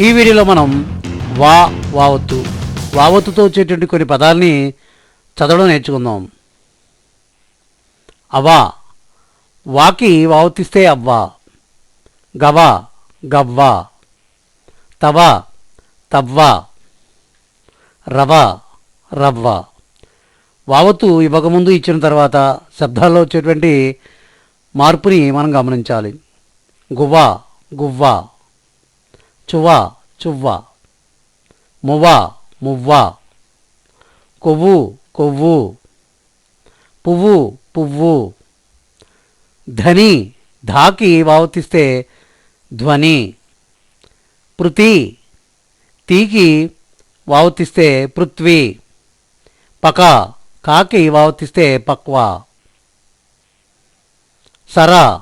ఈ వీడియోలో మనం వా వావత్తు. వావత్తుతో వచ్చేటువంటి కొన్ని పదాలని చదవడం నేర్చుకుందాం. అవా. వాకి వావతిస్తే అవ్వా. గవ గవ్వ. తవ తవ్వ. రవ రవ్వ. వావత్తు ఇవ్వకముందు ఇచ్చిన తర్వాత శబ్దాల్లో వచ్చేటువంటి మార్పుని మనం గమనించాలి. గువ్వ గువ్వ. చువ్వ చువ్వ. మువ్వ మువ్వ. కొవ్వు కొవ్వు. పువ్వు పువ్వు. ధని ధాకి వావతిస్తే ధ్వని. పృతి తీకి వావతిస్తే పృథ్వీ. పక కాకి వావతిస్తే పక్వా. సర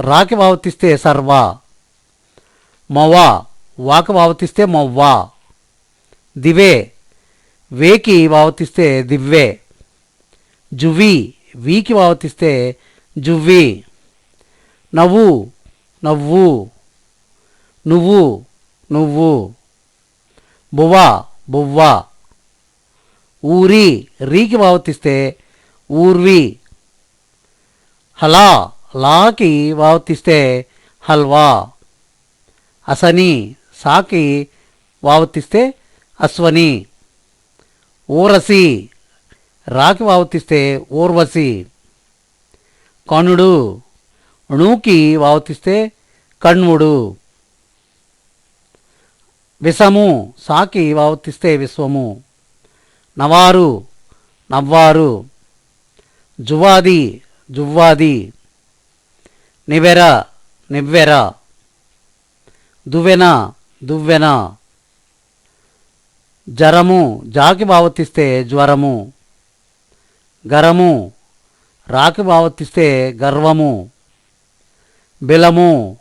రాకి వావతిస్తే సర్వ. మవా వాకు వావతిస్తే మవ్వా. దివే వేకి వావతిస్తే దివ్వే. జువ్వి వీకి వావతిస్తే జువ్వి. నవ్వు నవ్వు. నువ్వు నువ్వు. బువ్వ బువ్వ. ఊరి రీకి వావతిస్తే ఊర్వి. హలా లాకి వావతిస్తే హల్వా. అసని సాకి వావతిస్తే అశ్వని. ఊరసి రాకి వావతిస్తే ఊర్వశి కణుడు ణుకి వావతిస్తే కణ్వుడు విషము సాకి వావతిస్తే విశ్వము. నవారు నవ్వారు. జువాది జువ్వాది. నివెర నివ్వెర. దువ్వెన దువ్వెన. జరము జాకి భావతిస్తే జ్వరము. గరము రాకి భావతిస్తే గర్వము. బిలము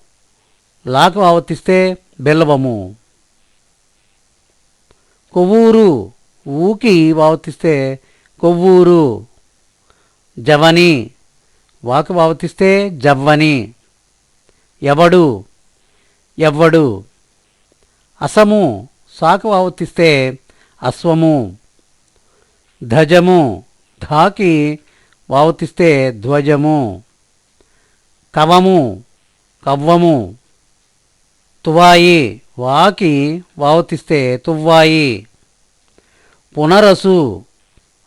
లాకి భావతిస్తే బెల్లవము కొవ్వూరు ఊకి భావతిస్తే కొవ్వూరు. జవని వాకి భావతిస్తే జవ్వని. ఎవడు ఎవ్వడు. అసము సాకు ఆవర్తిస్తే అశ్వము. ధ్వజము ధాకి వావర్తిస్తే ధ్వజము. కవము కవ్వము. తువాయి వాకి వావర్తిస్తే తువ్వాయి. పునరసు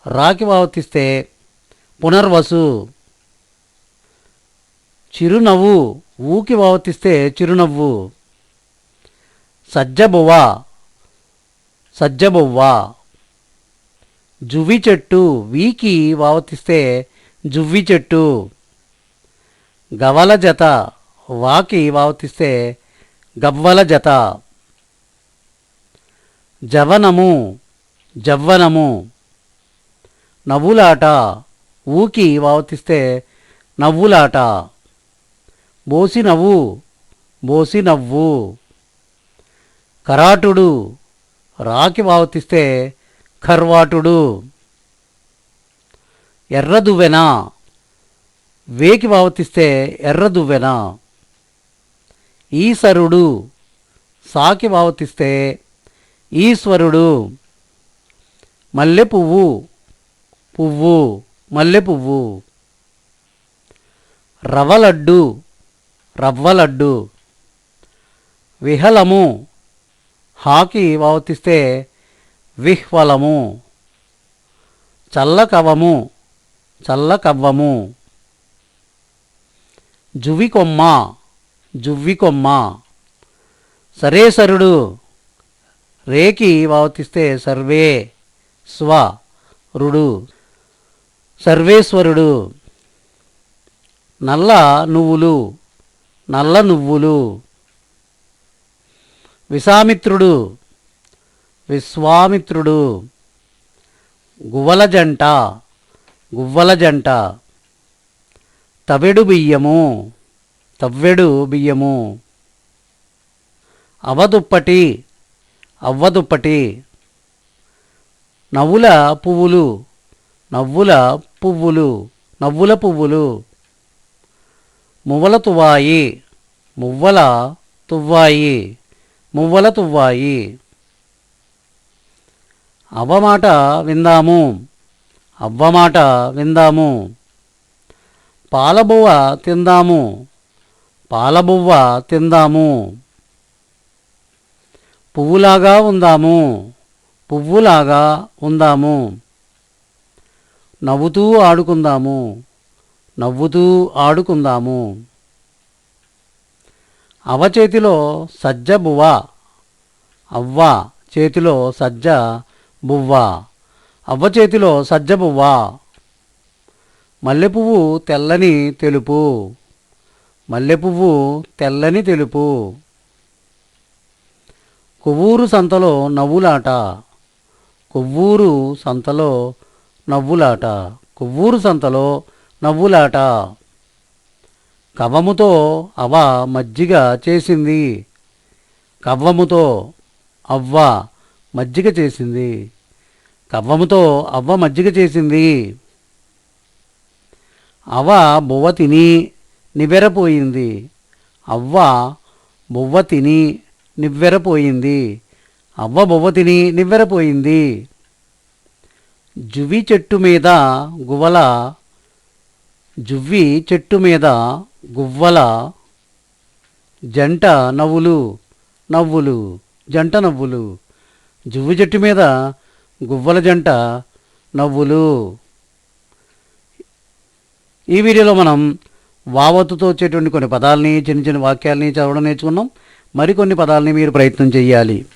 రాకి వావర్తిస్తే పునర్వసు. చిరునవ్వు ఊకి వావర్తిస్తే చిరునవ్వు. సజ్జబువ్వ సజ్జబువ్వ. జువ్వి చెట్టు వీకి వావతిస్తే జువ్వి చెట్టు. గవల జత వాకి వావతిస్తే గవ్వల జత. జవనము జవ్వనము. నవ్వులాట ఊకి వావతిస్తే నవ్వులాట. బోసి నవ్వు బోసి నవ్వు. కరాటుడు రాకి వావతిస్తే ఖర్వాటుడు. ఎర్రదువ్వెన వేకి వావతిస్తే ఎర్రదువ్వెన. ఈశ్వరుడు సాకి వావతిస్తే ఈశ్వరుడు. మల్లె పువ్వు పువ్వు మల్లె పువ్వు రవ్వలడ్డు రవ్వలడ్డు. విహలము హాకి వావతిస్తే విహ్వలము చల్లకవము చల్లకవ్వము. జువికొమ్మ జువ్వికొమ్మ. సరేసరుడు రేకి వావతిస్తే సర్వే స్వ రుడు. సర్వేశ్వరుడు నల్ల నువ్వులు నల్ల నువ్వులు. విశామిత్రుడు విశ్వామిత్రుడు గువ్వల జంట గువ్వల జంట తవెడు బియ్యము తవ్వెడు బియ్యము. అవదుప్పటి అవ్వదుప్పటి నవ్వుల పువ్వులు నవ్వుల పువ్వులు నవ్వుల పువ్వులు. మువ్వల తువ్వాయి మువ్వల తువ్వాయి. మువ్వల తువ్వాయి. అవ్వమాట విందాము. అవ్వమాట విందాము. పాలబువ్వ తిందాము. పాలబువ్వ తిందాము. పువ్వులాగా ఉందాము. పువ్వులాగా ఉందాము. నవ్వుతూ ఆడుకుందాము. నవ్వుతూ ఆడుకుందాము. అవ చేతిలో సజ్జ బువ్వ అవ్వ చేతిలో సజ్జ బువ్వ అవ్వ చేతిలో సజ్జ బువ్వ మల్లెపువ్వు తెల్లని తెలుపు. మల్లెపువ్వు తెల్లని తెలుపు. కొవ్వూరు సంతలో నవ్వులాట. కొవ్వూరు సంతలో నవ్వులాట. కొవ్వూరు సంతలో నవ్వులాట. కవ్వముతో అవ మజ్జిగ చేసింది. కవ్వముతో అవ్వ మజ్జిగ చేసింది. కవ్వముతో అవ్వ మజ్జిగ చేసింది. అవ బువ్వ తిని నివ్వెరపోయింది. అవ్వ బువ్వ తిని నివ్వెరపోయింది. అవ్వ బువ్వ తిని నివ్వెరపోయింది. జువ్వి చెట్టు మీద గువ్వల జువ్వి చెట్టు మీద గువ్వల జంట నవ్వులు నవ్వులు జంట నవ్వులు. జువ్వు చెట్టు మీద గువ్వల జంట నవ్వులు. ఈ వీడియోలో మనం వావత్తుతో వచ్చేటువంటి కొన్ని పదాలని చిన్న చిన్న వాక్యాలని చదవడం నేర్చుకున్నాం. మరికొన్ని పదాలని మీరు ప్రయత్నం చేయాలి.